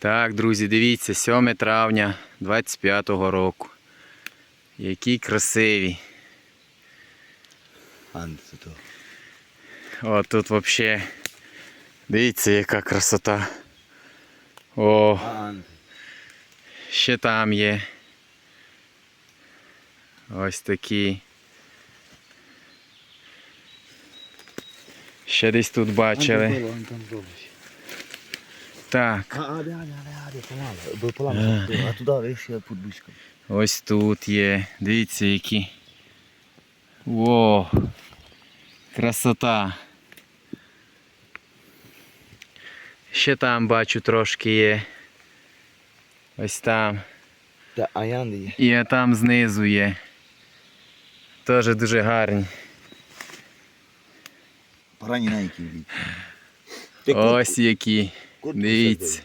Так, друзі, дивіться, 7 травня 25-го року. Які красиві. О, тут взагалі. Дивіться, яка красота. О, ще там є. Ось такі. Ще десь тут бачили. Так, А, а, де, де, де, де, помало. Бо помало. А туди, виш, я під бучком. ось тут є. Дивіться, які. Во! Красота. Ще там бачу трошки є. Ось там. Та, а є. І там знизу є. Теж дуже гарні. Які. Ось які. Дивіться.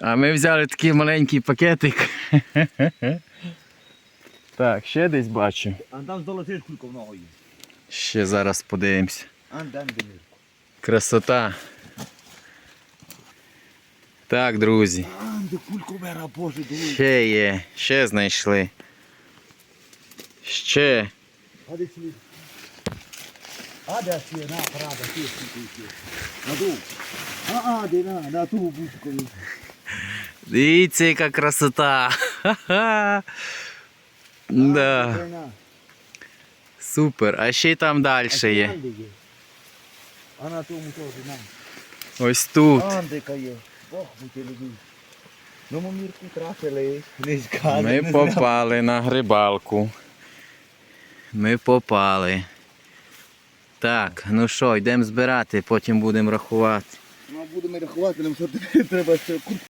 А ми взяли такий маленький пакетик. Так, ще десь бачу. А там золотиш кульку в ногу є. Ще зараз анд. Красота. Так, друзі. Ще є. Ще знайшли. Ще. А де на, парада, ще, ще, ще. На ту. А, а, де, на, на ту бучку. Дивіться, яка красота. Ха-ха. Да. Де, на. Супер. А ще й там далі є. А на тому теж, на. Ось тут. Андика є. Бог будьте любі. Ну, ми мірку трапили. Не скажемо. Ми попали на грибалку. Ми попали. Так, ну що, йдемо збирати, потім будемо рахувати. Будемо рахувати, нам що треба ще куртку